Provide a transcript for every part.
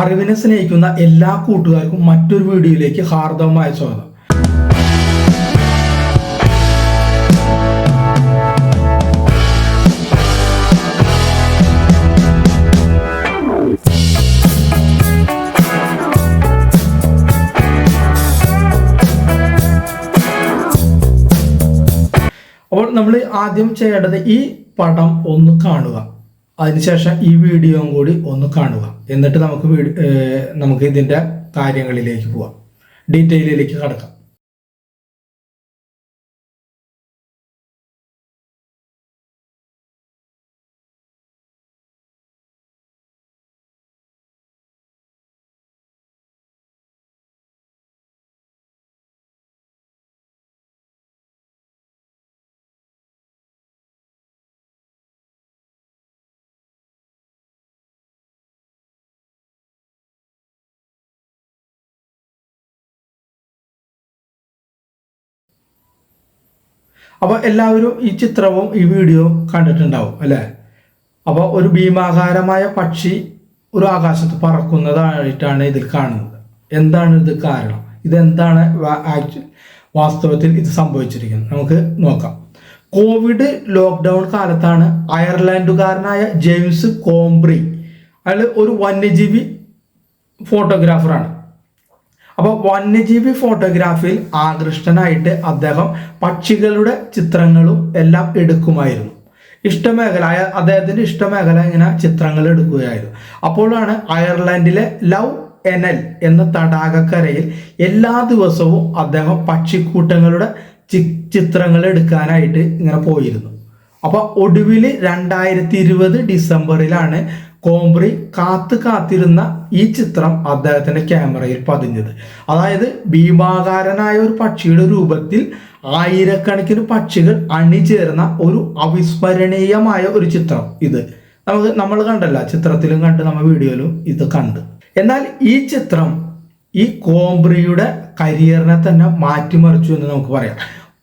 അറിവിനെ സ്നേഹിക്കുന്ന എല്ലാ കൂട്ടുകാർക്കും മറ്റൊരു വീഡിയോയിലേക്ക് ഹാർദവമായ സ്വാഗതം. അപ്പോൾ നമ്മൾ ആദ്യം ചെയ്യേണ്ടത് ഈ പടം ഒന്ന് കാണുക. അതിനുശേഷം ഈ വീഡിയോയും കൂടി ഒന്ന് കാണുക. എന്നിട്ട് നമുക്ക് നമുക്ക് ഇതിന്റെ കാര്യങ്ങളിലേക്ക് പോവാം. ഡീറ്റെയിലേക്ക് കടക്കാം. അപ്പോൾ എല്ലാവരും ഈ ചിത്രവും ഈ വീഡിയോ കണ്ടിട്ടുണ്ടാവും അല്ലേ? അപ്പോൾ ഒരു ഭീമാകാരമായ പക്ഷി ഒരു ആകാശത്ത് പറക്കുന്നതായിട്ടാണ് ഇതിൽ കാണുന്നത്. എന്താണ് ഇത് കാരണം? ഇതെന്താണ് വാസ്തവത്തിൽ ഇത് സംഭവിച്ചിരിക്കുന്നത്? നമുക്ക് നോക്കാം. കോവിഡ് ലോക്ക്ഡൗൺ കാലത്താണ് അയർലാൻഡുകാരനായ ജെയിംസ് കോംബ്രി. അയാൾ ഒരു വന്യജീവി ഫോട്ടോഗ്രാഫറാണ് അപ്പോൾ വന്യജീവി ഫോട്ടോഗ്രാഫിയിൽ ആകൃഷ്ടനായിട്ട് അദ്ദേഹം പക്ഷികളുടെ ചിത്രങ്ങളും എല്ലാം എടുക്കുമായിരുന്നു. ഇഷ്ടമേഖല അദ്ദേഹത്തിന്റെ ഇഷ്ടമേഖല ഇങ്ങനെ ചിത്രങ്ങൾ എടുക്കുകയായിരുന്നു. അപ്പോഴാണ് അയർലൻഡിലെ ലവ് എനൽ എന്ന തടാകക്കരയിൽ എല്ലാ ദിവസവും അദ്ദേഹം പക്ഷിക്കൂട്ടങ്ങളുടെ ചിത്രങ്ങൾ എടുക്കാനായിട്ട് ഇങ്ങനെ പോയിരുന്നു. അപ്പൊ ഒടുവിൽ രണ്ടായിരത്തി ഇരുപത് ഡിസംബറിലാണ് കോംബ്രി കാത്തു കാത്തിരുന്ന ഈ ചിത്രം അദ്ദേഹത്തിന്റെ ക്യാമറയിൽ പതിഞ്ഞത്. അതായത് ഭീമാകാരനായ ഒരു പക്ഷിയുടെ രൂപത്തിൽ ആയിരക്കണക്കിന് പക്ഷികൾ അണിചേർന്ന ഒരു അവിസ്മരണീയമായ ഒരു ചിത്രം ഇത്. നമുക്ക് നമ്മൾ കണ്ടല്ല ചിത്രത്തിലും കണ്ട് നമ്മൾ വീഡിയോയിലും ഇത് കണ്ട്. എന്നാൽ ഈ ചിത്രം ഈ കോംബ്രിയുടെ കരിയറിനെ തന്നെ മാറ്റിമറിച്ചു എന്ന് നമുക്ക് പറയാം.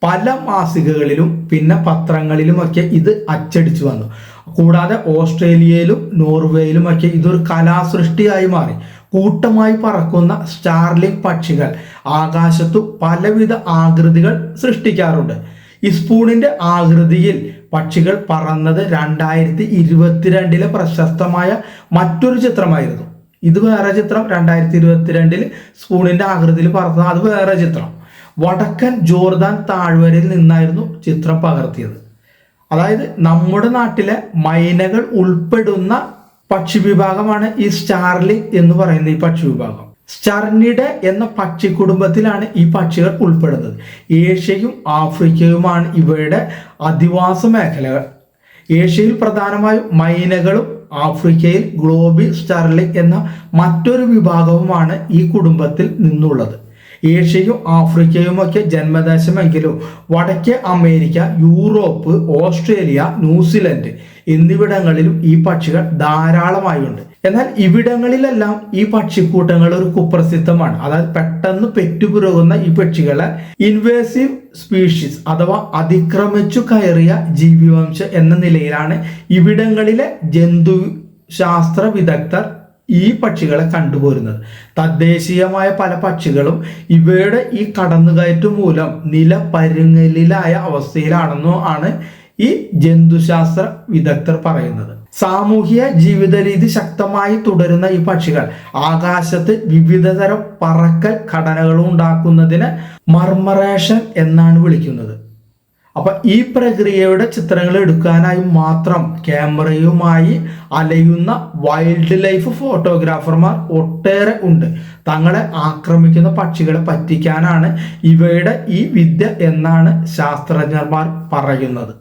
പല മാസികകളിലും പിന്നെ പത്രങ്ങളിലും ഒക്കെ ഇത് അച്ചടിച്ചു വന്നു. കൂടാതെ ഓസ്ട്രേലിയയിലും നോർവേയിലും നോർവേയിലുമൊക്കെ ഇതൊരു കലാസൃഷ്ടിയായി മാറി. കൂട്ടമായി പറക്കുന്ന സ്റ്റാർലിംഗ് പക്ഷികൾ ആകാശത്തു പലവിധ ആകൃതികൾ സൃഷ്ടിക്കാറുണ്ട്. ഇസ്പൂണിന്റെ സ്പൂണിന്റെ ആകൃതിയിൽ പക്ഷികൾ പറന്നത് രണ്ടായിരത്തി ഇരുപത്തിരണ്ടിലെ പ്രശസ്തമായ മറ്റൊരു ചിത്രമായിരുന്നു. ഇത് വേറെ ചിത്രം രണ്ടായിരത്തി ഇരുപത്തിരണ്ടിൽ സ്പൂണിന്റെ ആകൃതിയിൽ പറന്നത് അത് വേറെ ചിത്രം. വടക്കൻ ജോർദാൻ താഴ്വരയിൽ നിന്നായിരുന്നു ചിത്രം പകർത്തിയത്. അതായത് നമ്മുടെ നാട്ടിലെ മൈനകൾ ഉൾപ്പെടുന്ന പക്ഷി വിഭാഗമാണ് ഈ സ്റ്റാർലി എന്ന് പറയുന്ന ഈ പക്ഷി വിഭാഗം സ്റ്റർണിഡ എന്ന പക്ഷി കുടുംബത്തിലാണ് ഈ പക്ഷികൾ ഉൾപ്പെടുന്നത്. ഏഷ്യയും ആഫ്രിക്കയുമാണ് ഇവയുടെ അധിവാസ മേഖലകൾ. ഏഷ്യയിൽ പ്രധാനമായും മൈനകളും ആഫ്രിക്കയിൽ ഗ്ലോബി സ്റ്റർലി എന്ന മറ്റൊരു വിഭാഗവുമാണ് ഈ കുടുംബത്തിൽ നിന്നുള്ളത്. ഏഷ്യയും ആഫ്രിക്കയുമൊക്കെ ജന്മദേശമെങ്കിലും വടക്കേ അമേരിക്ക യൂറോപ്പ് ഓസ്ട്രേലിയ ന്യൂസിലൻഡ് എന്നിവിടങ്ങളിലും ഈ പക്ഷികൾ ധാരാളമായുണ്ട്. എന്നാൽ ഇവിടങ്ങളിലെല്ലാം ഈ പക്ഷിക്കൂട്ടങ്ങൾ ഒരു കുപ്രസിദ്ധമാണ്. അതായത് പെട്ടെന്ന് പെറ്റുപുരകുന്ന ഈ പക്ഷികളെ ഇൻവേസീവ് സ്പീഷീസ് അഥവാ അതിക്രമിച്ചു കയറിയ ജീവിവംശം എന്ന നിലയിലാണ് ഇവിടങ്ങളിലെ ജന്തു ശാസ്ത്ര വിദഗ്ധർ ഈ പക്ഷികളെ കണ്ടുപോരുന്നത്. തദ്ദേശീയമായ പല പക്ഷികളും ഇവയുടെ ഈ കടന്നുകയറ്റം മൂലം നില പരുങ്ങലിലായ അവസ്ഥയിലാണെന്നോ ആണ് ഈ ജന്തുശാസ്ത്ര വിദഗ്ധർ പറയുന്നത്. സാമൂഹിക ജീവിത രീതി ശക്തമായി തുടരുന്ന ഈ പക്ഷികൾ ആകാശത്ത് വിവിധതരം പറക്കൽ ഘടനകളും ഉണ്ടാക്കുന്നതിന് മർമറേഷൻ എന്നാണ് വിളിക്കുന്നത്. അപ്പൊ ഈ പ്രക്രിയയുടെ ചിത്രങ്ങൾ എടുക്കാനായി മാത്രം ക്യാമറയുമായി അലയുന്ന വൈൽഡ് ലൈഫ് ഫോട്ടോഗ്രാഫർമാർ ഒട്ടേറെ ഉണ്ട്. തങ്ങളെ ആക്രമിക്കുന്ന പക്ഷികളെ പറ്റിക്കാനാണ് ഇവയുടെ ഈ വിദ്യ എന്നാണ് ശാസ്ത്രജ്ഞന്മാർ പറയുന്നത്.